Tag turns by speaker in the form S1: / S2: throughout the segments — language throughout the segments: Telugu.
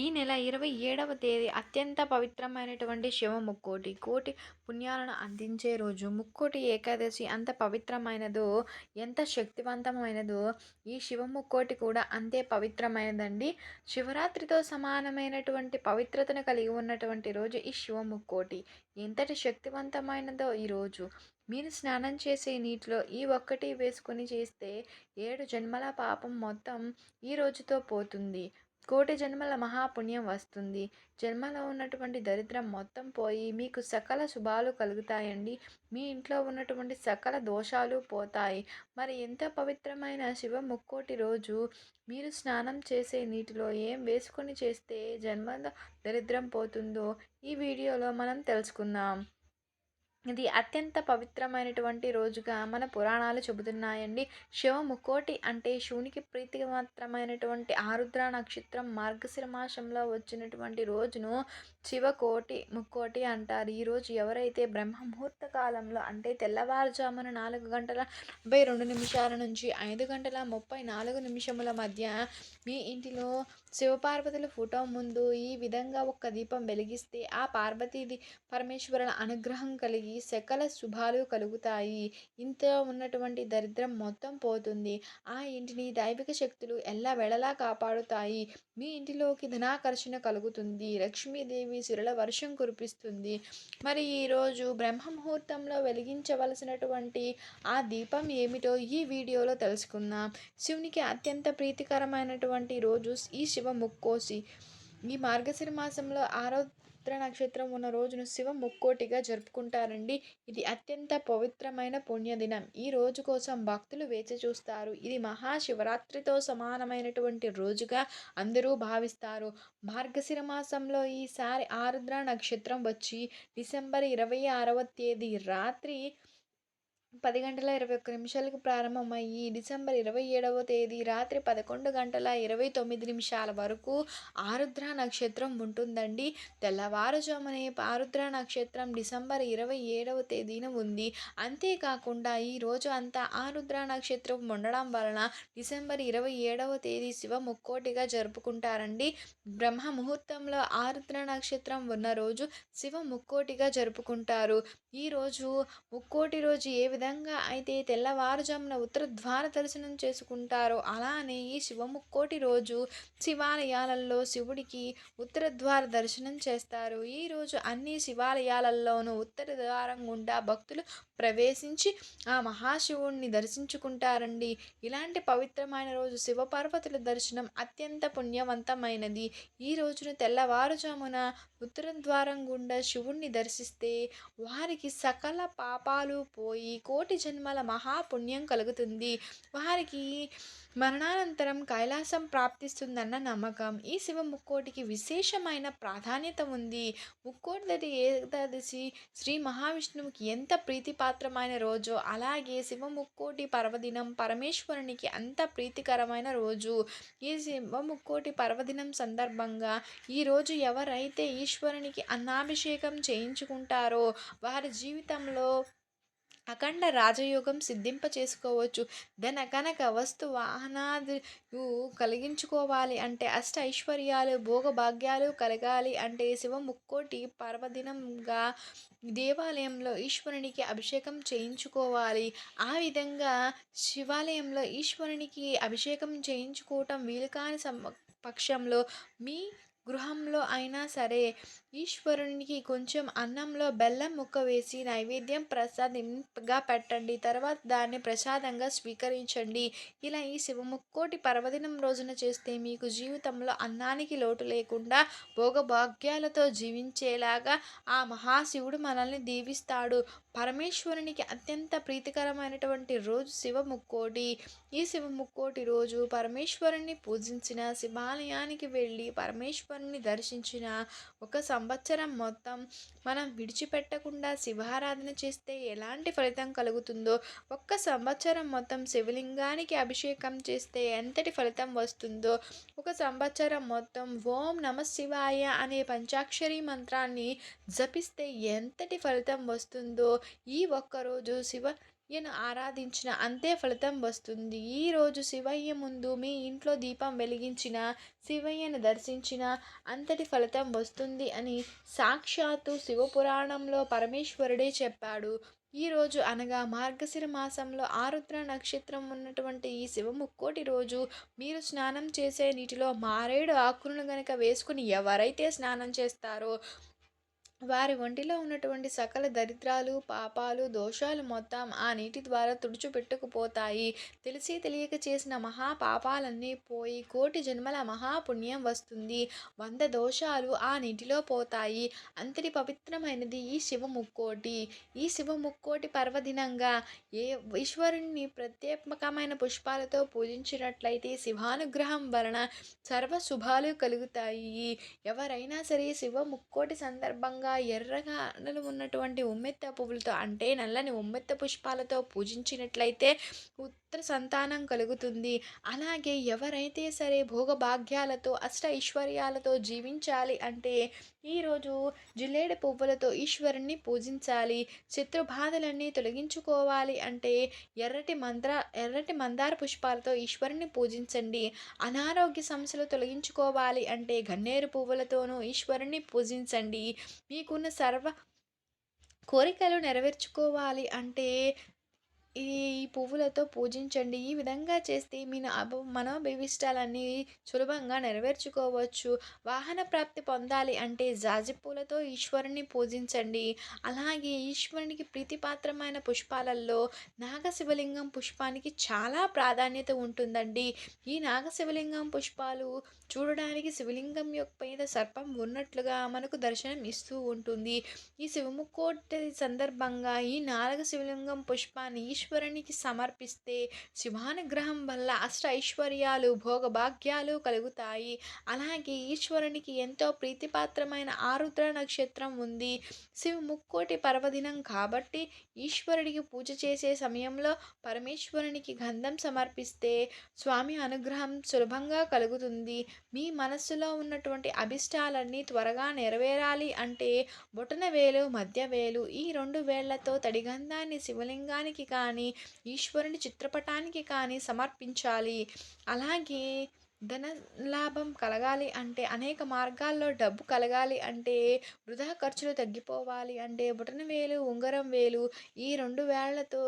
S1: ఈ నెల ఇరవై ఏడవ తేదీ అత్యంత పవిత్రమైనటువంటి శివ ముక్కోటి. కోటి పుణ్యాలను అందించే రోజు ముక్కోటి ఏకాదశి అంత పవిత్రమైనదో ఎంత శక్తివంతమైనదో ఈ శివ ముక్కోటి కూడా అంతే పవిత్రమైనదండి. శివరాత్రితో సమానమైనటువంటి పవిత్రతను కలిగి ఉన్నటువంటి రోజు ఈ శివ ముక్కోటి. ఎంతటి శక్తివంతమైనదో ఈరోజు మీరు స్నానం చేసే నీటిలో ఈ ఒక్కటి వేసుకొని చేస్తే ఏడు జన్మల పాపం మొత్తం ఈ రోజుతో పోతుంది. కోటి జన్మల మహాపుణ్యం వస్తుంది. జన్మలో ఉన్నటువంటి దరిద్రం మొత్తం పోయి మీకు సకల శుభాలు కలుగుతాయండి. మీ ఇంట్లో ఉన్నటువంటి సకల దోషాలు పోతాయి. మరి ఎంత పవిత్రమైన శివ ముక్కోటి రోజు. మీరు స్నానం చేసే నీటిలో ఏం వేసుకొని చేస్తే జన్మలో దరిద్రం పోతుందో ఈ వీడియోలో మనం తెలుసుకుందాం. ఇది అత్యంత పవిత్రమైనటువంటి రోజుగా మన పురాణాలు చెబుతున్నాయండి. శివ ముక్కోటి అంటే శివునికి ప్రీతికి మాత్రమైనటువంటి ఆరుద్ర నక్షత్రం మార్గశిరమాసంలో వచ్చినటువంటి రోజును శివకోటి ముక్కోటి అంటారు. ఈరోజు ఎవరైతే బ్రహ్మ ముహూర్త కాలంలో అంటే తెల్లవారుజామున నాలుగు గంటల డెబ్బై రెండు నిమిషాల నుంచి ఐదు గంటల ముప్పై నాలుగు నిమిషముల మధ్య మీ ఇంటిలో శివపార్వతుల ఫోటో ముందు ఈ విధంగా ఒక దీపం వెలిగిస్తే ఆ పార్వతీది పరమేశ్వరుల అనుగ్రహం కలిగి సకల శుభాలు కలుగుతాయి. ఇంట్లో ఉన్నటువంటి దరిద్రం మొత్తం పోతుంది. ఆ ఇంటిని దైవిక శక్తులు ఎలా వెళ్ళలా కాపాడుతాయి. మీ ఇంటిలోకి ధనాకర్షణ కలుగుతుంది. లక్ష్మీదేవి సిరుల వర్షం కురిపిస్తుంది. మరి ఈరోజు బ్రహ్మ ముహూర్తంలో వెలిగించవలసినటువంటి ఆ దీపం ఏమిటో ఈ వీడియోలో తెలుసుకుందాం. శివునికి అత్యంత ప్రీతికరమైనటువంటి రోజు ఈ శివ ముక్కోసి ఈ మార్గశిర మాసంలో ఆరోద్ర నక్షత్రం ఉన్న రోజును శివ ముక్కోటిగా జరుపుకుంటారండి. ఇది అత్యంత పవిత్రమైన పుణ్యదినం. ఈ రోజు కోసం భక్తులు వేచి చూస్తారు. ఇది మహాశివరాత్రితో సమానమైనటువంటి రోజుగా అందరూ భావిస్తారు. మార్గశిర మాసంలో ఈసారి ఆరుద్ర నక్షత్రం వచ్చి డిసెంబర్ ఇరవై ఆరవ తేదీ రాత్రి పది గంటల ఇరవై ఒక్క నిమిషాలకు ప్రారంభమయ్యి డిసెంబర్ ఇరవై ఏడవ తేదీ రాత్రి పదకొండు గంటల ఇరవై తొమ్మిది నిమిషాల వరకు ఆరుద్ర నక్షత్రం ఉంటుందండి. తెల్లవారుజామునే ఆరుద్ర నక్షత్రం డిసెంబర్ ఇరవై ఏడవ తేదీన ఉంది. అంతేకాకుండా ఈరోజు అంతా ఆరుద్ర నక్షత్రం ఉండడం వలన డిసెంబర్ ఇరవై ఏడవ తేదీ శివ ముక్కోటిగా జరుపుకుంటారండి. బ్రహ్మ ముహూర్తంలో ఆరుద్ర నక్షత్రం ఉన్న రోజు శివ ముక్కోటిగా జరుపుకుంటారు. ఈరోజు ముక్కోటి రోజు ఏ విధంగా విధంగా అయితే తెల్లవారుజామున ఉత్తర ద్వార దర్శనం చేసుకుంటారో అలానే ఈ శివముక్కోటి రోజు శివాలయాలలో శివుడికి ఉత్తర ద్వార దర్శనం చేస్తారు. ఈరోజు అన్ని శివాలయాలలోనూ ఉత్తర ద్వారం గుండా భక్తులు ప్రవేశించి ఆ మహాశివుణ్ణి దర్శించుకుంటారండి. ఇలాంటి పవిత్రమైన రోజు శివపార్వతుల దర్శనం అత్యంత పుణ్యవంతమైనది. ఈ రోజున తెల్లవారుజామున ఉత్తర ద్వారం గుండా శివుణ్ణి దర్శిస్తే వారికి సకల పాపాలు పోయి కోటి జన్మల మహాపుణ్యం కలుగుతుంది. వారికి మరణానంతరం కైలాసం ప్రాప్తిస్తుందన్న నమ్మకం. ఈ శివ ముక్కోటికి విశేషమైన ప్రాధాన్యత ఉంది. ముక్కోటి ఏకాదశి శ్రీ మహావిష్ణువుకి ఎంత ప్రీతిపాత్రమైన రోజు అలాగే శివ ముక్కోటి పర్వదినం పరమేశ్వరునికి అంత ప్రీతికరమైన రోజు. ఈ శివ ముక్కోటి పర్వదినం సందర్భంగా ఈరోజు ఎవరైతే ఈశ్వరునికి అన్నాభిషేకం చేయించుకుంటారో వారి జీవితంలో అఖండ రాజయోగం సిద్ధింప చేసుకోవచ్చు. దెన్ కనుక వస్తు వాహనాది కలిగించుకోవాలి అంటే అష్ట ఐశ్వర్యాలు భోగభాగ్యాలు కలగాలి అంటే శివ ముక్కోటి పర్వదినంగా దేవాలయంలో ఈశ్వరునికి అభిషేకం చేయించుకోవాలి. ఆ విధంగా శివాలయంలో ఈశ్వరునికి అభిషేకం చేయించుకోవటం వీలు కాని పక్షంలో మీ గృహంలో అయినా సరే ఈశ్వరునికి కొంచెం అన్నంలో బెల్లం ముక్క వేసి నైవేద్యం ప్రసాదంగా పెట్టండి. తర్వాత దాన్ని ప్రసాదంగా స్వీకరించండి. ఇలా ఈ శివముక్కోటి పర్వదినం రోజున చేస్తే మీకు జీవితంలో అన్నానికి లోటు లేకుండా భోగభాగ్యాలతో జీవించేలాగా ఆ మహాశివుడు మనల్ని దీవిస్తాడు. పరమేశ్వరునికి అత్యంత ప్రీతికరమైనటువంటి రోజు శివముక్కోటి. ఈ శివముక్కోటి రోజు పరమేశ్వరుని పూజించిన శివాలయానికి వెళ్ళి పరమేశ్వరుని దర్శించిన ఒక సంవత్సరం మొత్తం మనం విడిచిపెట్టకుండా శివారాధన చేస్తే ఎలాంటి ఫలితం కలుగుతుందో ఒక్క సంవత్సరం మొత్తం శివలింగానికి అభిషేకం చేస్తే ఎంతటి ఫలితం వస్తుందో ఒక సంవత్సరం మొత్తం ఓం నమ శివాయ అనే పంచాక్షరి మంత్రాన్ని జపిస్తే ఎంతటి ఫలితం వస్తుందో ఈ ఒక్కరోజు శివ ఈయన ఆరాధించిన అంతే ఫలితం వస్తుంది. ఈరోజు శివయ్య ముందు మీ ఇంట్లో దీపం వెలిగించిన శివయ్యను దర్శించిన అంతటి ఫలితం వస్తుంది అని సాక్షాత్తు శివపురాణంలో పరమేశ్వరుడే చెప్పాడు. ఈరోజు అనగా మార్గశిర మాసంలో ఆరుద్ర నక్షత్రం ఉన్నటువంటి ఈ శివముక్కోటి రోజు మీరు స్నానం చేసే నీటిలో మారేడు ఆకులను గనక వేసుకుని ఎవరైతే స్నానం చేస్తారో వారి ఒంటిలో ఉన్నటువంటి సకల దరిద్రాలు పాపాలు దోషాలు మొత్తం ఆ నీటి ద్వారా తుడిచిపెట్టుకుపోతాయి. తెలిసి తెలియక చేసిన మహా పాపాలన్నీ పోయి కోటి జన్మల మహాపుణ్యం వస్తుంది. వంద దోషాలు ఆ నీటిలో పోతాయి. అంతటి పవిత్రమైనది ఈ శివ ముక్కోటి ఈ శివ ముక్కోటి పర్వదినంగా ఏ ఈశ్వరుణ్ణి ప్రత్యేకమైన పుష్పాలతో పూజించినట్లయితే శివానుగ్రహం వలన సర్వ శుభాలు కలుగుతాయి. ఎవరైనా సరే శివ ముక్కోటి సందర్భంగా ఎర్రగా ఉన్నటువంటి ఉమ్మెత్త పువ్వులతో అంటే నల్లని ఉమ్మెత్త పుష్పాలతో పూజించినట్లయితే పుత్ర సంతానం కలుగుతుంది. అలాగే ఎవరైతే సరే భోగభాగ్యాలతో అష్ట ఐశ్వర్యాలతో జీవించాలి అంటే ఈరోజు జిల్లేడు పువ్వులతో ఈశ్వరుణ్ణి పూజించాలి శత్రుబాధలన్నీ తొలగించుకోవాలి అంటే ఎర్రటి మంద్ర ఎర్రటి మందార పుష్పాలతో ఈశ్వరుని పూజించండి. అనారోగ్య సమస్యలు తొలగించుకోవాలి అంటే గన్నేరు పువ్వులతోనూ ఈశ్వరుణ్ణి పూజించండి. మీకున్న సర్వ కోరికలు నెరవేర్చుకోవాలి అంటే ఈ పువ్వులతో పూజించండి. ఈ విధంగా చేస్తే మీ మనోభీవిష్టాలన్నీ సులభంగా నెరవేర్చుకోవచ్చు. వాహన ప్రాప్తి పొందాలి అంటే జాజి పూలతో ఈశ్వరుని పూజించండి. అలాగే ఈశ్వరునికి ప్రీతిపాత్రమైన పుష్పాలలో నాగశివలింగం పుష్పానికి చాలా ప్రాధాన్యత ఉంటుందండి. ఈ నాగశివలింగం పుష్పాలు చూడడానికి శివలింగం యొక్క మీద సర్పం ఉన్నట్లుగా మనకు దర్శనం ఇస్తూ ఉంటుంది. ఈ శివముకోటి సందర్భంగా ఈ నాలుగు శివలింగం పుష్పాన్ని ఈశ్వరునికి సమర్పిస్తే శివానుగ్రహం వల్ల అష్ట ఐశ్వర్యాలు భోగభాగ్యాలు కలుగుతాయి. అలాగే ఈశ్వరునికి ఎంతో ప్రీతిపాత్రమైన ఆరుద్ర నక్షత్రం ఉంది. శివ ముక్కోటి పర్వదినం కాబట్టి ఈశ్వరుడికి పూజ చేసే సమయంలో పరమేశ్వరునికి గంధం సమర్పిస్తే స్వామి అనుగ్రహం సులభంగా కలుగుతుంది. మీ మనస్సులో ఉన్నటువంటి అభిష్టాలన్నీ త్వరగా నెరవేరాలి అంటే బుటన వేలు మధ్య వేలు ఈ రెండు వేళ్ళతో తడిగంధాన్ని శివలింగానికి కానీ ఈశ్వరుని చిత్రపటానికి కానీ సమర్పించాలి. అలాగే ధన లాభం కలగాలి అంటే అనేక మార్గాల్లో డబ్బు కలగాలి అంటే వృధా ఖర్చులు తగ్గిపోవాలి అంటే బుటన వేలు ఉంగరం వేలు ఈ రెండు వేళ్ళతో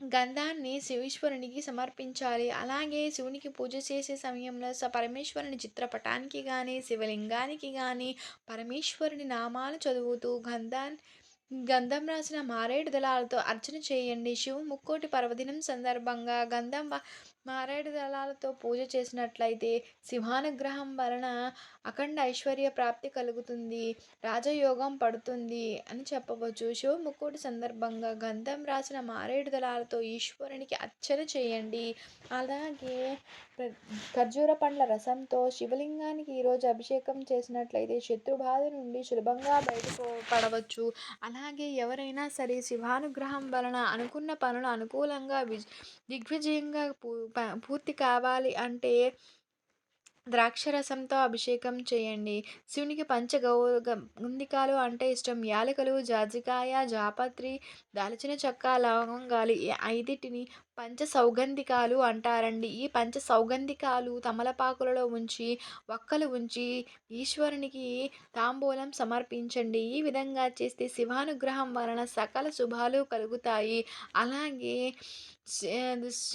S1: గంధాన్ని శివీశ్వరునికి సమర్పించాలి. అలాగే శివునికి పూజ చేసే సమయంలో స పరమేశ్వరుని చిత్రపటానికి కానీ శివలింగానికి కానీ పరమేశ్వరుని నామాలు చదువుతూ గంధాన్ని గంధం రాసిన మారేడు దళాలతో అర్చన చేయండి. శివ ముక్కోటి పర్వదినం సందర్భంగా గంధం మారేడు దళాలతో పూజ చేసినట్లయితే సింహానుగ్రహం వలన అఖండ ఐశ్వర్య ప్రాప్తి కలుగుతుంది. రాజయోగం పడుతుంది అని చెప్పవచ్చు. శివ ముక్కోటి సందర్భంగా గంధం రాసిన మారేడు దళాలతో ఈశ్వరునికి అర్చన చేయండి. అలాగే ఖర్జూర పండ్ల రసంతో శివలింగానికి ఈరోజు అభిషేకం చేసినట్లయితే శత్రుబాధ నుండి సులభంగా బయటకు పడవచ్చు. అలాగే ఎవరైనా సరే శివానుగ్రహం వలన అనుకున్న పనులు అనుకూలంగా దిగ్విజయంగా పూర్తి కావాలి అంటే ద్రాక్షరసంతో అభిషేకం చేయండి. శివునికి పంచగౌ గుందికాలు అంటే ఇష్టం. యాలకలు జాజికాయ జాపత్రి దాల్చిన చెక్క లవంగాలు ఈ ఐదిటిని పంచ సౌగంధికాలు అంటారండి. ఈ పంచ సౌగంధికాలు తమలపాకులలో ఉంచి వక్కలు ఉంచి ఈశ్వరునికి తాంబూలం సమర్పించండి. ఈ విధంగా చేస్తే శివానుగ్రహం వలన సకల శుభాలు కలుగుతాయి. అలాగే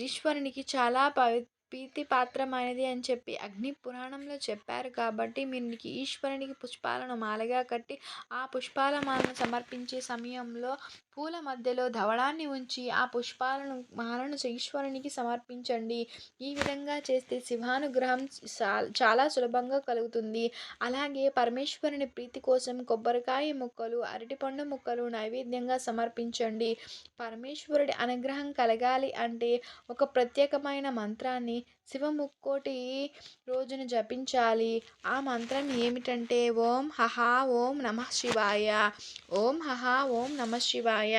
S1: ఈశ్వరునికి చాలా పవి ప్రీతి పాత్రమైనది అని చెప్పి అగ్ని పురాణంలో చెప్పారు కాబట్టి మీరు ఈశ్వరునికి పుష్పాలను మాలగా కట్టి ఆ పుష్పాల మాలను సమర్పించే సమయంలో పూల మధ్యలో ధవళాన్ని ఉంచి ఆ పుష్పాలను మాలను ఈశ్వరునికి సమర్పించండి. ఈ విధంగా చేస్తే శివానుగ్రహం చాలా సులభంగా కలుగుతుంది. అలాగే పరమేశ్వరుని ప్రీతి కోసం కొబ్బరికాయ ముక్కలు అరటిపండు ముక్కలు నైవేద్యంగా సమర్పించండి. పరమేశ్వరుడి అనుగ్రహం కలగాలి అంటే ఒక ప్రత్యేకమైన మంత్రాన్ని శివ ముక్కోటి రోజున జపించాలి. ఆ మంత్రం ఏమిటంటే ఓం హహా ఓం నమ శివాయ. ఓం హహా ఓం నమ శివాయ.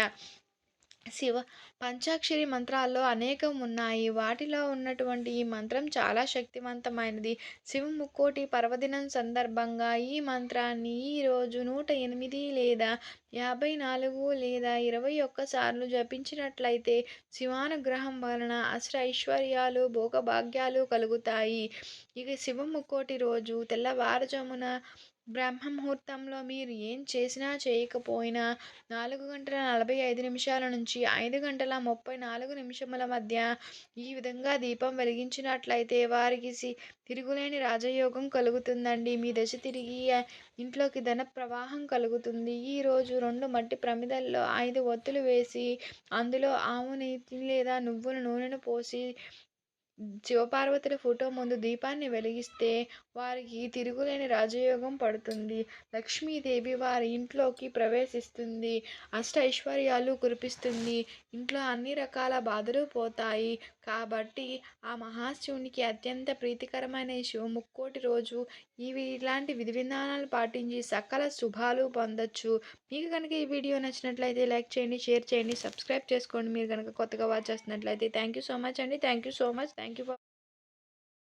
S1: శివ పంచాక్షరి మంత్రాల్లో అనేకం ఉన్నాయి. వాటిలో ఉన్నటువంటి ఈ మంత్రం చాలా శక్తివంతమైనది. శివ ముక్కోటి పర్వదినం సందర్భంగా ఈ మంత్రాన్ని ఈరోజు నూట ఎనిమిది లేదా యాభై నాలుగు లేదా ఇరవై ఒక్క సార్లు జపించినట్లయితే శివానుగ్రహం వలన అష్ట ఐశ్వర్యాలు, భోగభాగ్యాలు కలుగుతాయి. ఇక శివ ముక్కోటి రోజు తెల్లవారుజామున బ్రహ్మ ముహూర్తంలో మీరు ఏం చేసినా చేయకపోయినా నాలుగు గంటల నలభై ఐదు నిమిషాల నుంచి ఐదు గంటల ముప్పై నాలుగు నిమిషముల మధ్య ఈ విధంగా దీపం వెలిగించినట్లయితే వారికి తిరుగులేని రాజయోగం కలుగుతుందండి. మీ దశ తిరిగి ఇంట్లోకి ధన ప్రవాహం కలుగుతుంది. ఈరోజు రెండు మట్టి ప్రమిదల్లో ఐదు ఒత్తులు వేసి అందులో ఆవు నీతి లేదా నువ్వుల నూనెను పోసి శివపార్వతుల ఫోటో ముందు దీపాన్ని వెలిగిస్తే వారికి తిరుగులేని రాజయోగం పడుతుంది. లక్ష్మీదేవి వారి ఇంట్లోకి ప్రవేశిస్తుంది. అష్ట ఐశ్వర్యాలు కురిపిస్తుంది. ఇంట్లో అన్ని రకాల బాధలు పోతాయి. కాబట్టి ఆ మహాశివునికి అత్యంత ప్రీతికరమైన ఈ శివ ముక్కోటి రోజు ఇవి ఇలాంటి విధి విధానాలు పాటించి సకల శుభాలు పొందొచ్చు. మీకు కనుక ఈ వీడియో నచ్చినట్లయితే లైక్ చేయండి, షేర్ చేయండి, సబ్స్క్రైబ్ చేసుకోండి. మీరు కనుక కొత్తగా వాచ్ చేస్తున్నట్లయితే థ్యాంక్ యూ సో మచ్ అండి. Thank you so much. Thank you for